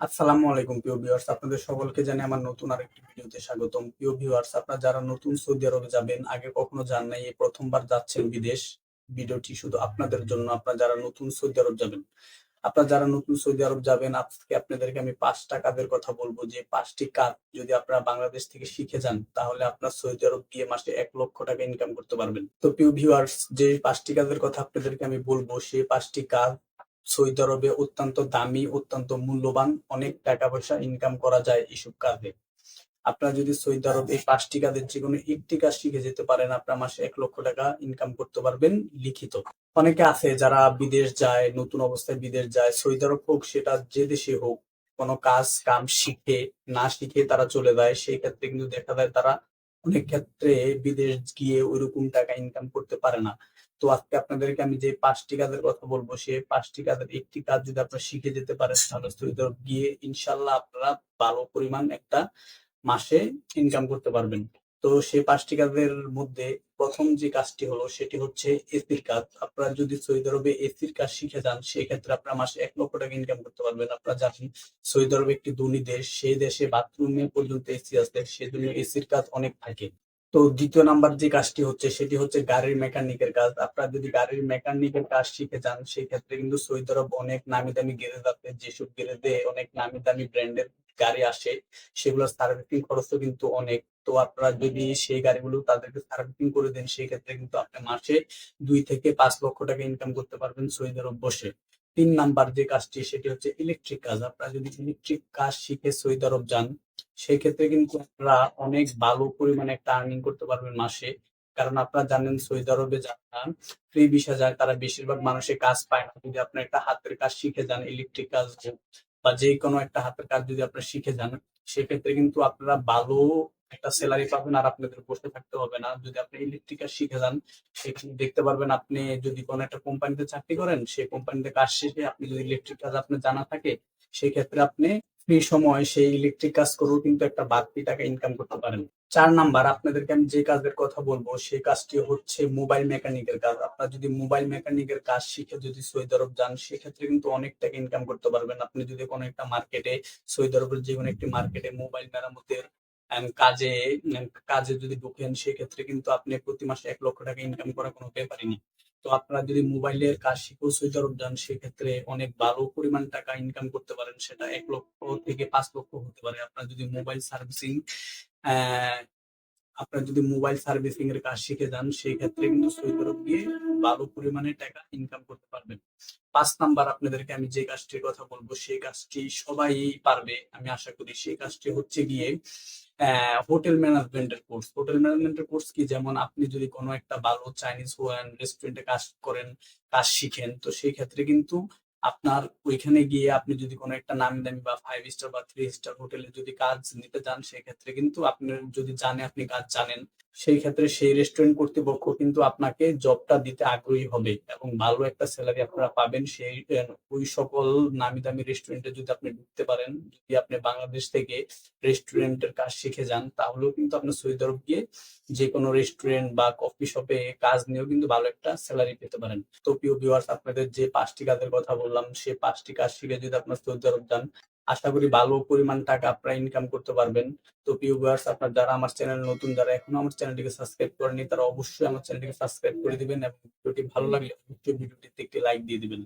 আসসালামু আলাইকুম, প্রিয় ভিউয়ার্স আপনাদের সকলকে জানি আমার নতুন আরেকটি ভিডিওতে স্বাগতম। প্রিয় ভিউয়ার্স আপনারা যারা নতুন সৌদি আরবে যাবেন, আগে কখনো যান নাই, এই প্রথমবার যাচ্ছেন বিদেশ। ভিডিওটি শুধু আপনাদের জন্য, আপনারা যারা নতুন সৌদি আরব যাবেন, আপনারা যারা নতুন সৌদি আরব যাবেন, আজকে আপনাদেরকে আমি পাঁচটা কাজের কথা বলব। যে পাঁচটি কাজ যদি আপনারা বাংলাদেশ থেকে শিখে যান, তাহলে আপনার সৌদি আরব গিয়ে মাসে এক লক্ষ টাকা ইনকাম করতে পারবেন। তো প্রিয় ভিউয়ার্স যে পাঁচটি কাজের কথা আপনাদেরকে আমি বলব সেই পাঁচটি কাজ সৌদি আরবে অত্যন্ত দামি, অত্যন্ত মূল্যবান অনেক টাকা পয়সা ইনকাম করা যায় এইসব কাজে। আপনারা যদি সৌদি আরব এই পাঁচটি কাজের যে কোনো একটি কাজ শিখে যেতে পারেন, আপনার মাসে এক লক্ষ টাকা ইনকাম করতে পারবেন লিখিত। অনেকে আছে যারা বিদেশ যায়, নতুন অবস্থায় বিদেশ যায় সৌদি আরব হোক সেটা যে দেশে হোক, কোনো কাজ, কাম শিখে, না শিখে তারা চলে যায়। সেই ক্ষেত্রে কিন্তু দেখা যায় তারা অনেক ক্ষেত্রে বিদেশ গিয়ে ওইরকম টাকা ইনকাম করতে পারে না। তো আজকে আপনাদেরকে আমি যে পাঁচটি কাজের কথা বলব সেই পাঁচটি কাজের একটি কাজ যদি আপনারা শিখে যেতে পারেন তাহলে গিয়ে ইনশাল্লাহ আপনারা ভালো পরিমাণ একটা মাসে ইনকাম করতে পারবেন। তো সেই পাঁচটি কাজের মধ্যে প্রথম যে কাজটি হলো, সেটি হচ্ছে এসির কাজ। আপনারা যদি সৌদি আরবে এসির কাজ শিখে যান সেই ক্ষেত্রে আপনারা মাসে এক লক্ষ টাকা ইনকাম করতে পারবেন। আপনারা জানেন, সৌদি আরব একটি ধনী দেশ, সেই দেশে বাথরুমে পর্যন্ত এসি আছে, সেজন্য এসির কাজ অনেক থাকে। তো দ্বিতীয় নাম্বার যে কাজটি হচ্ছে, সেটি হচ্ছে গাড়ির মেকানিকের কাজ। আপনারা যদি গাড়ির মেকানিকের কাজ শিখে যান সেই ক্ষেত্রে কিন্তু সৌদি আরব অনেক নামি দামি গ্যারেজ আছে, যেসব গ্যারেজে অনেক নামি দামি ব্র্যান্ডের গাড়ি আসে সেগুলোর সার্ভিসিং খরচও কিন্তু অনেক। তো আপনারা যদি সেই গাড়িগুলো তাদেরকে সার্ভিসিং করে দেন সেই ক্ষেত্রে কিন্তু আপনি মাসে দুই থেকে পাঁচ লক্ষ টাকা ইনকাম করতে পারবেন সৌদি আরব বসে। তিন নাম্বার যে কাজটি, সেটি হচ্ছে ইলেকট্রিক কাজ। আপনারা যদি ইলেকট্রিক কাজ শিখে সৌদি আরব যান সেই ক্ষেত্রে কিন্তু আপনারা অনেক ভালো পরিমাণে একটা আর্নিং করতে পারবেন মাসে। কারণ আপনারা জানেন সৌদি আরবে যারা ফ্রি ভিসা যায় তারা বেশিরভাগ মানুষের কাজ পায় না। যদি আপনি একটা হাতের কাজ শিখে যান ইলেকট্রিক কাজ বা যে কোনো একটা হাতের কাজ যদি আপনারা শিখে যান, সেক্ষেত্রে কিন্তু আপনারা ভালো একটা স্যালারি পাবেন আর আপনাদের বসে থাকতে হবে না। যদি আপনি ইলেকট্রিক কাজ শিখে যান, সেখানে দেখতে পারবেন আপনি যদি কোনো একটা কোম্পানিতে চাকরি করেন, সেই কোম্পানিতে কাজ শেষে আপনি যদি ইলেকট্রিক কাজ আপনার জানা থাকে, সেক্ষেত্রে আপনি ফ্রি সময় সেই ইলেকট্রিক কাজ করেও কিন্তু একটা বাড়তি টাকা ইনকাম করতে পারেন। চার নাম্বার, আপনাদেরকে আমি যে কাজের কথা বলব সেই কাজটি হচ্ছে মোবাইল মেকানিকের কাজ। আপনার যদি মোবাইল মেকানিকের কাজ শিখে যদি সৌদি আরব যান, সেক্ষেত্রে কিন্তু অনেক টাকা ইনকাম করতে পারবেন। আপনি যদি কোনো একটা মার্কেটে সৌদি আরবের যে কোনো একটি মার্কেটে মোবাইল মেরামতের কাজে কাজে যদি ঢোকেন, সেক্ষেত্রে কিন্তু আপনি প্রতি মাসে এক লক্ষ টাকা ইনকাম করা কোনো ব্যাপারই নেই তো আপনারা যদি মোবাইলের কাজ শিখেও সুইটার উদ্যান, সেক্ষেত্রে অনেক ভালো পরিমাণ টাকা ইনকাম করতে পারেন। সেটা এক লক্ষ থেকে পাঁচ লক্ষ হতে পারে। আপনারা যদি মোবাইল সার্ভিসিং আপনার যদি মোবাইল সার্ভিসিং এর কাজ শিখে যান, সেই ক্ষেত্রে কিন্তু সৌদি আরব গিয়ে ভালো পরিমাণে টাকা ইনকাম করতে পারবেন। পাঁচ নাম্বার আপনাদেরকে আমি যে কাজটির কথা বলব, সেই কাজটি সবাই পারবে। আমি আশা করি সেই কাজটি হচ্ছে গিয়ে হোটেল ম্যানেজমেন্টের কোর্স হোটেল ম্যানেজমেন্টের কোর্স কি? যেমন আপনি যদি কোনো একটা ভালো চাইনিজ হোয়ান রেস্টুরেন্টে কাজ করেন, কাজ শিখেন, তো সেই ক্ষেত্রে কিন্তু আপনার ওইখানে গিয়ে আপনি যদি কোনো একটা নামি দামি বা ফাইভ স্টার বা থ্রি স্টার হোটেলে যদি কাজ নিতে চান সেক্ষেত্রে কিন্তু আপনি যদি জানে আপনি কাজ জানেন সেই ক্ষেত্রে সেই রেস্টুরেন্ট কর্তৃপক্ষ কিন্তু আপনাকে জবটা দিতে আগ্রহী হবে এবং ভালো একটা স্যালারি আপনারা পাবেন সেই ওই সকল নামি দামি রেস্টুরেন্টে যদি আপনি ঢুকতে পারেন, যদি আপনি বাংলাদেশ থেকে রেস্টুরেন্টের কাজ শিখে যান, তাহলেও কিন্তু আপনি সৌদি আরব গিয়ে যে কোনো রেস্টুরেন্ট বা কফি শপে কাজ নিয়েও কিন্তু ভালো একটা স্যালারি পেতে পারেন। তো প্রিয় ভিউয়ার্স আপনাদের যে পাঁচটি কাজের কথা বললাম সেই পাঁচটি কাজ শিখে যদি আপনার সৌদি আরব যান আশা করি ভালো পরিমাণ টাকা আপনারা ইনকাম করতে পারবেন। তো প্রিয় আপনার যারা আমার চ্যানেল নতুন, যারা এখনও আমার চ্যানেলটিকে সাবস্ক্রাইব করেনি তারা অবশ্যই আমার চ্যানেলটিকে সাবস্ক্রাইব করে দিবেন এবং ভিডিওটি ভালো লাগলে অবশ্যই ভিডিওটিতে একটি লাইক দিয়ে দিবেন।